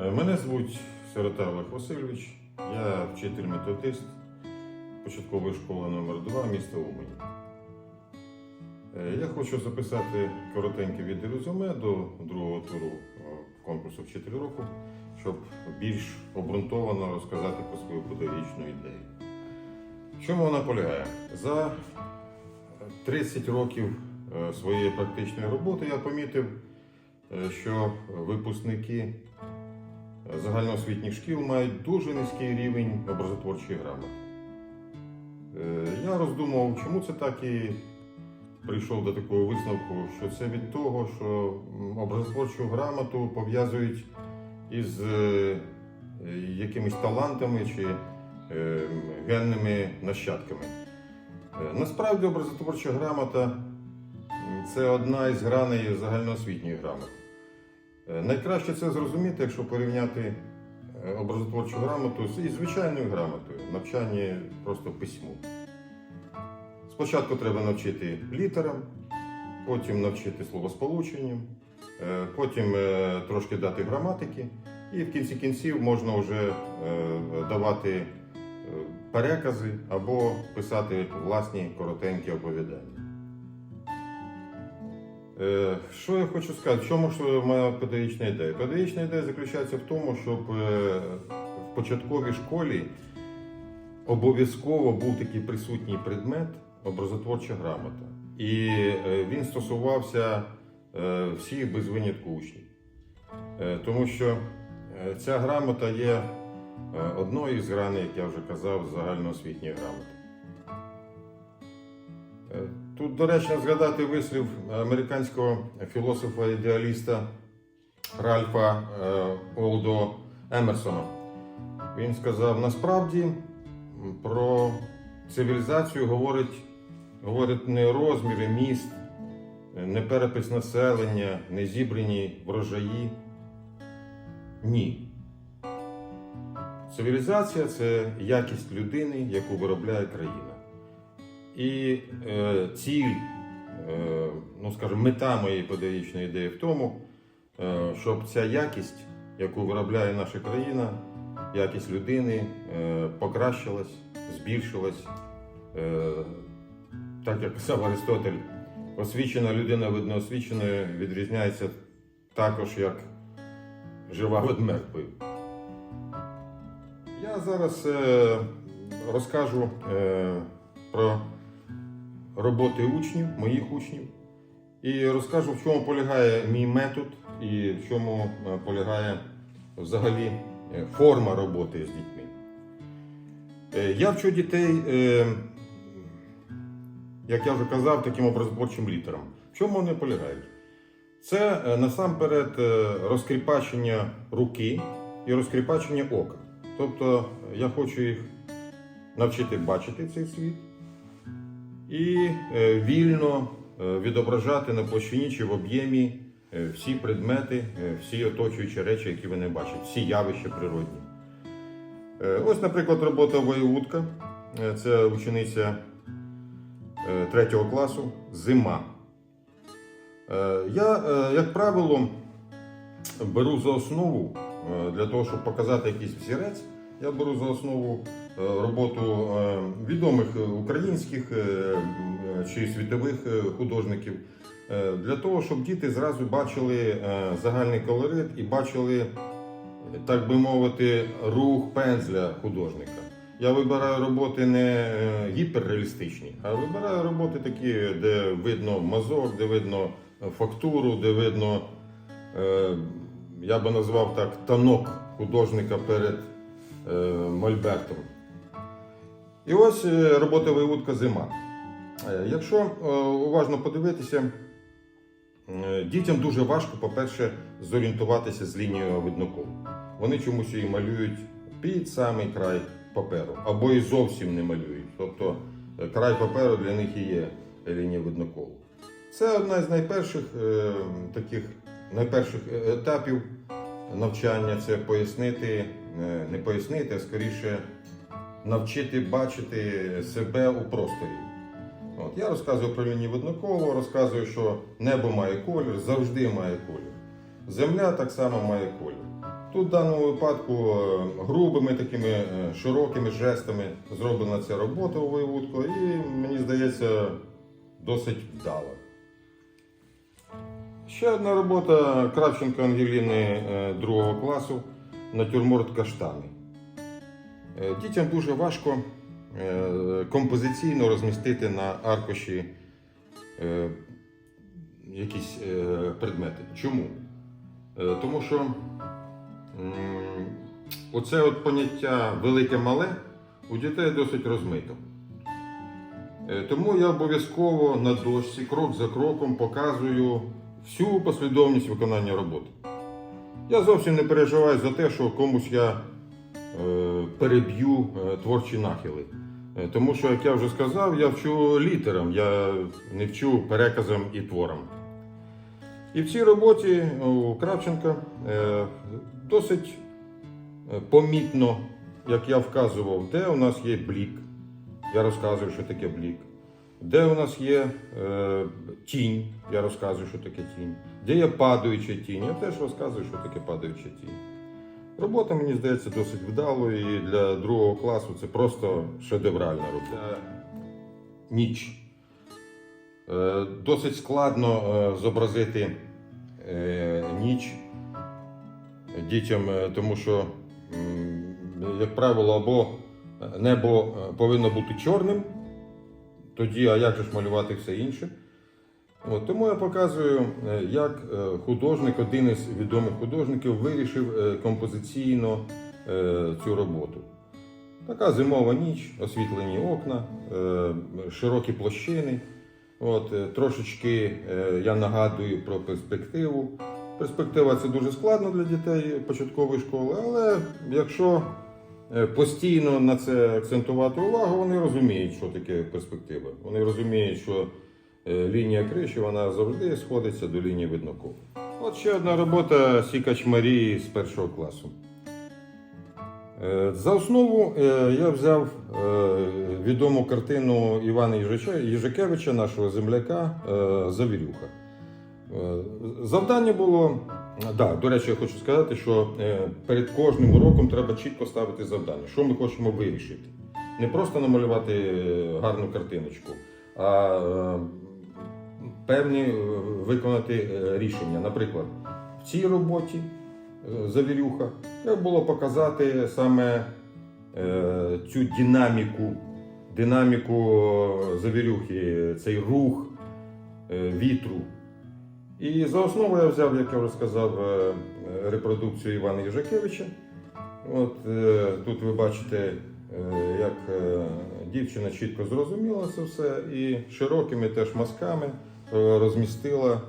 Е, Мене звуть Сирота Олег Васильович, я вчитель-методист початкової школи номер 2 міста Умані. Е, Я хочу записати коротеньке відеорезюме до другого туру е, конкурсу Вчитель року, щоб більш обґрунтовано розказати про свою педагогічну ідею. В чому вона полягає? За 30 років своєї практичної роботи я помітив, що випускники загальноосвітніх шкіл мають дуже низький рівень образотворчої грамоти. Е, Я роздумував, чому це так і прийшов до такого висновку, що це від того, що образотворчу грамоту пов'язують із е, якимись талантами чи е, генними нащадками. Насправді образотворча грамота це одна із граней загальноосвітньої грамоти. Е, Найкраще це зрозуміти, якщо порівняти е, образотворчу грамоту із звичайною грамотою, навчання просто письму. Спочатку треба навчити літерам, потім навчити словосполученням, е, потім трошки дати граматики, і в кінці кінців можна вже давати перекази або писати власні коротенькі оповідання. Е, Що я хочу сказати? В чому ж моя педагогічна ідея? Педагогічна ідея заключається в тому, щоб е, в початковій школі обов'язково був такий присутній предмет образотворча грамота. І е, він стосувався всіх без винятку учнів. Тому що ця грамота є одною із граней, як я вже казав, загальноосвітньої грамоти. Тут доречно згадати вислів американського філософа-ідеаліста Ральфа е, Олдо Емерсона. Він сказав: насправді про цивілізацію говорить, говорить не розміри міст, не перепис населення, не зібрані врожаї. Ні. Цивілізація це якість людини, яку виробляє країна. І е, ціль, е, ну скажімо, мета моєї педагогічної ідеї в тому, е, щоб ця якість, яку виробляє наша країна, якість людини е, покращилась, збільшилась. Е, так як писав Аристотель, освічена людина від неосвіченої відрізняється також як жива від мертвої. Я зараз е, розкажу е, про роботи учнів, моїх учнів, і розкажу, в чому полягає мій метод і в чому е, полягає взагалі е, форма роботи з дітьми. Е, Я вчу дітей, як я вже казав, таким образотворчим літерам. В чому вони полягають? Це насамперед розкріпачення руки і розкріпачення ока. Тобто я хочу їх навчити бачити цей світ і е, вільно е, відображати на площині чи в об'ємі е, всі предмети, всі оточуючі речі, які вони бачать, всі явища природні. Ось, наприклад, робота воєвудка. Це учениця е, третього класу Зима. Я, як правило, беру за основу для того, щоб показати якийсь взірець, я беру за основу е, роботу е, відомих е, українських чи світових художників, для того, щоб діти зразу бачили загальний колорит і бачили, так би мовити, рух пензля художника. Я вибираю роботи не гіперреалістичні, а вибираю роботи такі, де видно мазок, де видно фактуру, де видно, я би назвав так, танок художника перед мольбертом. І ось е, робота виводка зима. Е, Якщо е, уважно подивитися, е, дітям дуже важко, по-перше, зорієнтуватися з лінією видноколу. Вони чомусь її малюють під самий край паперу, або і зовсім не малюють. Тобто е, край паперу для них і є лінія видноколу. Це одна з найперших е, таких найперших е, етапів навчання це пояснити, е, не пояснити, а скоріше навчити бачити себе у просторі. От, я розказую про лінію видноколу, розказую, що небо має колір, завжди має колір. Земля так само має колір. Тут в даному випадку е, грубими такими е, широкими жестами зроблена ця робота у воєвудку і мені здається досить вдала. Ще одна робота Кравченко Ангеліни е, другого класу натюрморт каштани. Е, Дітям дуже важко е, композиційно розмістити на аркуші е, якісь е, предмети. Чому? Е, Тому що оце от поняття велике-мале у дітей досить розмито. Е, Тому я обов'язково на дошці крок за кроком показую всю послідовність виконання роботи. Я зовсім не переживаю за те, що комусь я е, переб'ю е, творчі нахили. Е, Тому що, як я вже сказав, я вчу літерам, я не вчу переказам і творам. І в цій роботі у Кравченка е, досить е, помітно, як я вказував, де у нас є блік. Я розказую, що таке блік. Де у нас є е, тінь, я розказую, що таке тінь. Де є падаюча тінь, я теж розказую, що таке падаюча тінь. Робота, мені здається, досить вдалою і для другого класу це просто шедевральна робота. Ніч. Е, Досить складно е, зобразити е, ніч дітям, е, тому що, м, як правило, або небо е, повинно бути чорним, тоді, а як же ж малювати все інше? От, тому я показую, е, як е, художник, один із відомих художників, вирішив е, композиційно цю роботу. Така зимова ніч, освітлені окна, широкі площини. От, трошечки я нагадую про перспективу. Перспектива це дуже складно для дітей початкової школи, але якщо постійно на це акцентувати увагу, вони розуміють, що таке перспектива. Вони розуміють, що е, лінія криші вона завжди сходиться до лінії видноколу. От ще одна робота Сікач Марії з першого класу. Е, За основу е, я взяв е, відому картину Івана Їжакевича, нашого земляка е, Завірюха. Е, Завдання було. Да, до речі, я хочу сказати, що е, перед кожним уроком треба чітко ставити завдання, що ми хочемо вирішити. Не просто намалювати е, гарну картиночку, а е, певні виконати рішення. Наприклад, в цій роботі Завірюха треба було показати саме цю динаміку, динаміку Завірюхи, цей рух вітру. І за основу я взяв, як я вже сказав, е, репродукцію Івана Їжакевича. От е, тут ви бачите, е, як дівчина чітко зрозуміла це все і широкими теж мазками розмістила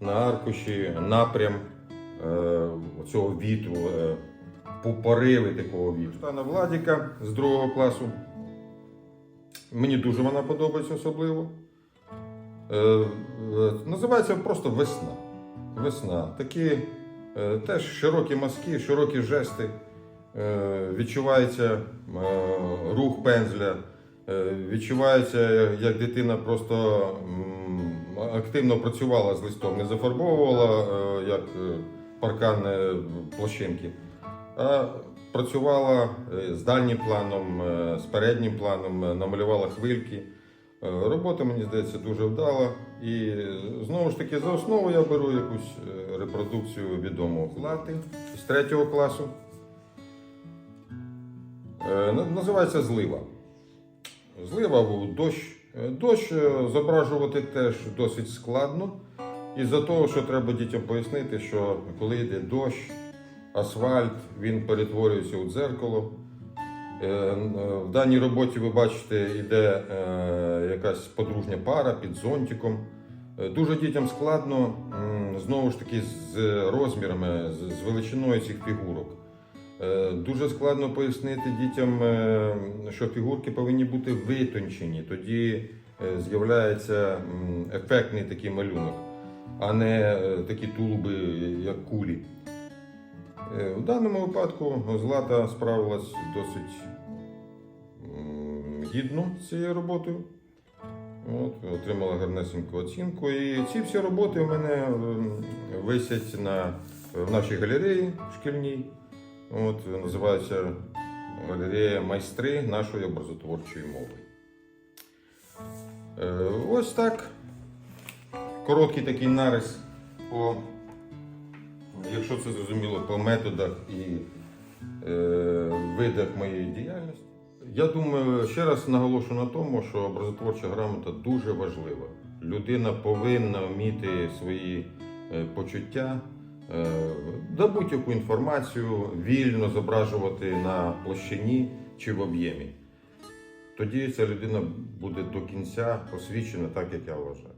на аркуші напрям цього вітру, по- пориви такого вітру. Стана Владіка з другого класу. Мені дуже вона подобається особливо. Е, Називається просто весна. Весна. Такі е, теж широкі мазки, широкі жести. Е, Відчувається рух пензля. Відчувається, як дитина просто активно працювала з листом, не зафарбовувала як паркан площинки, а працювала з дальнім планом, з переднім планом, намалювала хвильки. Е, Робота, мені здається, дуже вдала. І знову ж таки, за основу я беру якусь е, репродукцію відомого Флати з третього класу. Е, Називається злива. Злива був дощ. Дощ зображувати теж досить складно. Із-за того, що треба дітям пояснити, що коли йде дощ, асфальт, він перетворюється у дзеркало. Е, е, В даній роботі ви бачите, йде е, якась подружня пара під зонтиком. Дуже дітям складно, знову ж таки, з розмірами, з- величиною цих фігурок. Дуже складно пояснити дітям, що фігурки повинні бути витончені, тоді з'являється ефектний такий малюнок, а не такі тулуби, як кулі. Е, В даному випадку Злата справилась досить гідно з цією роботою. От, отримала гарнесеньку оцінку. І ці всі роботи в мене висять на, в нашій галереї шкільній. От, називається галерея майстри нашої образотворчої мови. Е, ось так. Короткий такий нарис по, якщо це зрозуміло, по методах і е, видах моєї діяльності. Я думаю, ще раз наголошу на тому, що образотворча грамота дуже важлива. Людина повинна вміти свої е, почуття, е, да будь-яку інформацію вільно зображувати на площині чи в об'ємі. Тоді ця людина буде до кінця освічена так, як я вважаю.